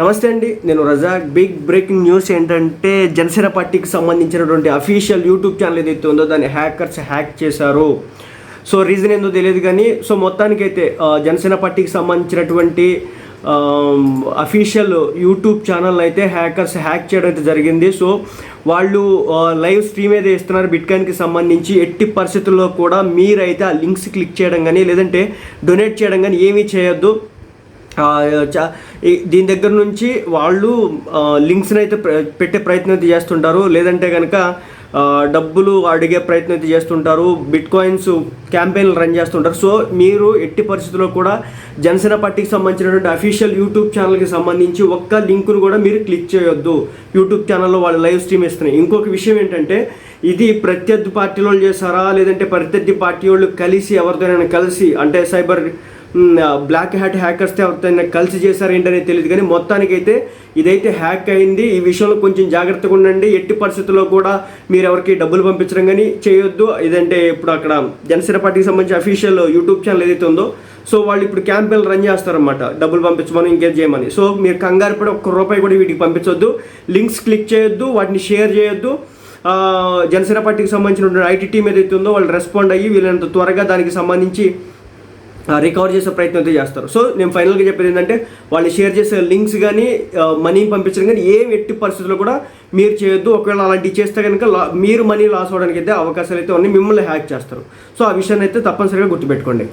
నమస్తే అండి నేను రజాక్. బిగ్ బ్రేకింగ్ న్యూస్ ఏంటంటే జనసేన పార్టీకి సంబంధించినటువంటి అఫీషియల్ యూట్యూబ్ ఛానల్ ఏదైతే ఉందో దాన్ని హ్యాకర్స్ హ్యాక్ చేశారు. సో రీజన్ ఏందో తెలియదు కానీ సో మొత్తానికైతే అయితే జనసేన పార్టీకి సంబంధించినటువంటి అఫీషియల్ యూట్యూబ్ ఛానల్ అయితే హ్యాకర్స్ హ్యాక్ చేయడం అయితే జరిగింది. సో వాళ్ళు లైవ్ స్ట్రీమ్ ఏదో ఇస్తున్నారు బిట్కాయిన్కి సంబంధించి ఎట్టి పరిస్థితుల్లో కూడా మీరైతే ఆ లింక్స్ క్లిక్ చేయడం కానీ లేదంటే డొనేట్ చేయడం కానీ ఏమీ చేయొద్దు. దీని దగ్గర నుంచి వాళ్ళు లింక్స్ని అయితే పెట్టే ప్రయత్నం అయితే చేస్తుంటారు. లేదంటే కనుక డబ్బులు అడిగే ప్రయత్నం అయితే చేస్తుంటారు. బిట్ కాయిన్స్ క్యాంపెయిన్లు రన్ చేస్తుంటారు. సో మీరు ఎట్టి పరిస్థితుల్లో కూడా జనసేన పార్టీకి సంబంధించినటువంటి అఫీషియల్ యూట్యూబ్ ఛానల్కి సంబంధించి ఒక్క లింకును కూడా మీరు క్లిక్ చేయొద్దు. యూట్యూబ్ ఛానల్లో వాళ్ళు లైవ్ స్ట్రీమ్ ఇస్తున్నాయి ఇంకొక విషయం ఏంటంటే ఇది ప్రత్యర్థి పార్టీ వాళ్ళు చేశారా? లేదంటే ప్రత్యర్థి పార్టీ వాళ్ళు కలిసి ఎవరితోనైనా కలిసి అంటే సైబర్ బ్లాక్ హ్యాట్ హ్యాకర్స్తో ఎవరితో కలిసి చేశారేంటనేది తెలియదు. కానీ మొత్తానికైతే ఇదైతే హ్యాక్ అయింది. ఈ విషయంలో కొంచెం జాగ్రత్తగా ఉండండి. ఎట్టి పరిస్థితుల్లో కూడా మీరు ఎవరికి డబ్బులు పంపించడం కానీ చేయొద్దు. ఇదంటే ఇప్పుడు అక్కడ జనసేన పార్టీకి సంబంధించి అఫీషియల్ యూట్యూబ్ ఛానల్ ఏదైతే ఉందో సో వాళ్ళు ఇప్పుడు క్యాంపెయిన్ రన్ చేస్తారన్నమాట. డబ్బులు పంపించమని ఇంకేం చేయమని. సో మీరు కంగారు పడి ఒక్క రూపాయి కూడా వీటికి పంపించొద్దు. లింక్స్ క్లిక్ చేయొద్దు. వాటిని షేర్ చేయొద్దు. జనసేన పార్టీకి సంబంధించిన ఐటీ టీం ఏదైతే ఉందో వాళ్ళు రెస్పాండ్ అయ్యి వీళ్ళంత త్వరగా దానికి సంబంధించి రికవర్ చేసే ప్రయత్నం అయితే చేస్తారు. సో నేను ఫైనల్గా చెప్పేది ఏంటంటే వాళ్ళు షేర్ చేసే లింక్స్ కానీ మనీ పంపించడం కానీ ఏం ఎట్టి పరిస్థితుల్లో కూడా మీరు చేయొద్దు. ఒకవేళ అలాంటివి చేస్తే కనుక లా- మీరు మనీ లాస్ అవ్వడానికి అయితే అవకాశాలు అయితే ఉన్నాయి. మిమ్మల్ని హ్యాక్ చేస్తారు. సో ఆ విషయాన్ని అయితే తప్పనిసరిగా గుర్తుపెట్టుకోండి.